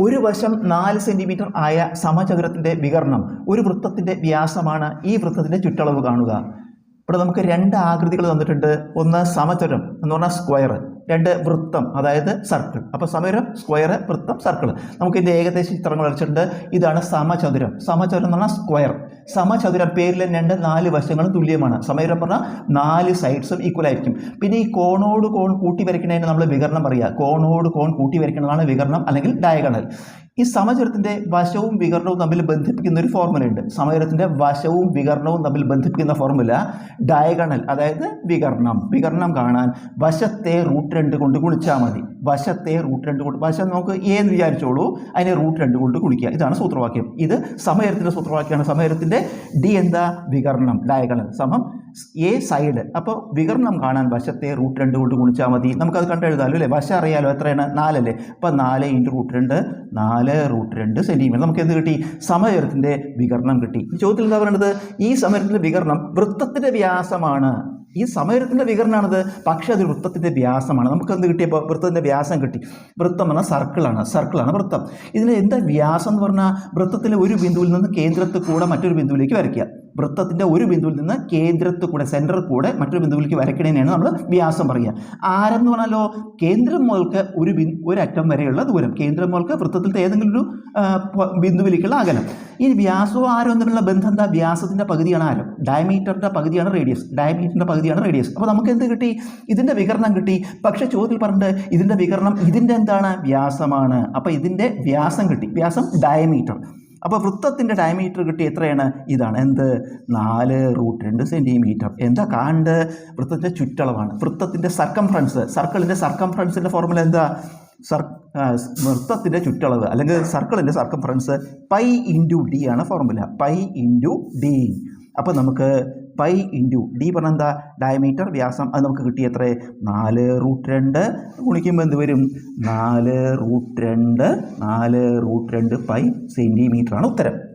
ഒരു വശം നാല് സെന്റിമീറ്റർ ആയ സമചതുരത്തിന്റെ വികരണം ഒരു വൃത്തത്തിന്റെ വ്യാസമാണ് ഈ വൃത്തത്തിന്റെ ചുറ്റളവ് കാണുക. ഇവിടെ നമുക്ക് രണ്ട് ആകൃതികൾ തന്നിട്ടുണ്ട്. ഒന്ന് സമചരം എന്ന് പറഞ്ഞാൽ സ്ക്വയർ രണ്ട് വൃത്തം അതായത് സർക്കിൾ അപ്പോൾ സമചതുരം സ്ക്വയർ വൃത്തം സർക്കിൾ നമുക്കിതിന്റെ ഏകദേശ ചിത്രങ്ങൾ വരച്ചിട്ടുണ്ട്. ഇതാണ് സമചതുരം. സമചതുരം എന്ന് പറഞ്ഞാൽ സ്ക്വയർ സമചതുരം പേരിലെ രണ്ട് നാല് വശങ്ങളും തുല്യമാണ്. സമചതുരം പറഞ്ഞാൽ നാല് സൈഡ്സും ഈക്വൽ ആയിരിക്കും. പിന്നെ ഈ കോണോട് കോൺ കൂട്ടി വരയ്ക്കുന്നതിന് നമ്മൾ വികരണം പറയുക. കോണോട് കോൺ കൂട്ടി വരയ്ക്കുന്നതാണ് വികരണം അല്ലെങ്കിൽ ഡയഗണൽ ഈ സമചരത്തിന്റെ വശവും വികരണവും തമ്മിൽ ബന്ധിപ്പിക്കുന്ന ഒരു ഫോർമുല ഉണ്ട്. സമചതുരത്തിന്റെ വശവും വികരണവും തമ്മിൽ ബന്ധിപ്പിക്കുന്ന ഫോർമുല ഡയഗണൽ അതായത് വികരണം വികരണം കാണാൻ വശത്തെ റൂട്ട് രണ്ട് കൊണ്ട് കുളിച്ചാൽ മതി. വശത്തെ റൂട്ട് രണ്ട് കൊണ്ട് വശം നമുക്ക് എ എന്ന് വിചാരിച്ചോളൂ. അതിനെ റൂട്ട് രണ്ട് കൊണ്ട് കുളിക്കുക ഇതാണ് സൂത്രവാക്യം. ഇത് സമയത്തിന്റെ സൂത്രവാക്യമാണ്. സമയത്തിന്റെ ഡി എന്താ? വികരണം ഡയഗണൽ സമം എ സൈഡ് അപ്പോൾ വികരണം കാണാൻ വശത്തെ റൂട്ട് രണ്ട് കൊണ്ട് ഗുണിച്ചാൽ മതി. നമുക്കത് കണ്ടെഴുതാമല്ലോ അല്ലേ? വശം അറിയാലോ എത്രയാണ്? നാലല്ലേ? അപ്പോൾ നാല് ഇന്റു റൂട്ട് രണ്ട് നാല് റൂട്ട് രണ്ട് സെന്റിമീറ്റർ നമുക്ക് എന്ത് കിട്ടി? സമയത്തിന്റെ വികരണം കിട്ടി. ചോദ്യത്തിൽ എന്താ പറയുന്നത് ഈ സമയത്തിന്റെ വികരണം വൃത്തത്തിന്റെ വ്യാസമാണ്. ഈ സമയത്തിന്റെ വികരണമാണിത് പക്ഷേ അത് വൃത്തത്തിന്റെ വ്യാസമാണ്. നമുക്ക് എന്ത് കിട്ടിയപ്പോൾ വൃത്തത്തിന്റെ വ്യാസം കിട്ടി. വൃത്തം പറഞ്ഞാൽ സർക്കിളാണ്. സർക്കിളാണ് വൃത്തം. ഇതിന് എന്താ വ്യാസം എന്ന് പറഞ്ഞാൽ വൃത്തത്തിലെ ഒരു ബിന്ദുവിൽ നിന്ന് കേന്ദ്രത്തിൽ കൂടെ മറ്റൊരു ബിന്ദുവിലേക്ക് വരയ്ക്കുക. വൃത്തത്തിന്റെ ഒരു ബിന്ദുവിൽ നിന്ന് കേന്ദ്രത്തിൽ കൂടെ സെന്ററിൽ കൂടെ മറ്റൊരു ബിന്ദുവിലേക്ക് വരയ്ക്കണേനെയാണ് നമ്മൾ വ്യാസം പറയുക. ആരം എന്ന് പറഞ്ഞാലോ കേന്ദ്രം മുതൽക്ക് ഒരു ബിന്ദു ഒരു അറ്റം വരെയുള്ള ദൂരം. കേന്ദ്രം മുതൽക്ക് വൃത്തത്തിലത്തെ ഏതെങ്കിലും ഒരു ബിന്ദുവിലേക്കുള്ള അകലം. ഈ വ്യാസവും ആരവും തമ്മിലുള്ള ബന്ധം എന്താ? വ്യാസത്തിന്റെ പകുതിയാണ് ആരം. ഡയമീറ്ററിന്റെ പകുതിയാണ് റേഡിയസ്. ഡയമീറ്ററിന്റെ പകുതിയാണ് റേഡിയസ്. അപ്പോൾ നമുക്ക് എന്ത് കിട്ടി? ഇതിന്റെ വികരണം കിട്ടി. പക്ഷേ ചോദ്യത്തിൽ പറഞ്ഞിട്ട് ഇതിന്റെ വികരണം ഇതിന്റെ എന്താണ്? വ്യാസമാണ്. അപ്പോൾ ഇതിന്റെ വ്യാസം കിട്ടി. വ്യാസം ഡയമീറ്റർ. അപ്പോൾ വൃത്തത്തിന്റെ ഡയമീറ്റർ കിട്ടി എത്രയാണ്? ഇതാണ്. എന്ത്? നാല് റൂട്ട് രണ്ട് സെന്റിമീറ്റർ എന്താ കാണ്ട് വൃത്തത്തിന്റെ ചുറ്റളവാണ്. വൃത്തത്തിന്റെ സർക്കംഫറൻസ് സർക്കിളിന്റെ സർക്കംഫറൻസിന്റെ ഫോർമുല എന്താ? സർ നൃത്തത്തിന്റെ ചുറ്റളവ് അല്ലെങ്കിൽ സർക്കിളിന്റെ സർക്കംഫറൻസ് പൈ ഇന്റു ഡി ആണ് ഫോർമുല പൈ ഇന്റു ഡി അപ്പോൾ നമുക്ക് പൈ ഇന്റു ഡി പറഞ്ഞാൽ എന്താ? ഡയമീറ്റർ വ്യാസം. അത് നമുക്ക് കിട്ടിയ എത്ര? നാല് റൂട്ട് രണ്ട്. ഗുണിക്കുമ്പോൾ എന്ത് വരും? നാല് റൂട്ട് രണ്ട്. നാല് റൂട്ട് രണ്ട് പൈ സെന്റിമീറ്റർ ആണ് ഉത്തരം.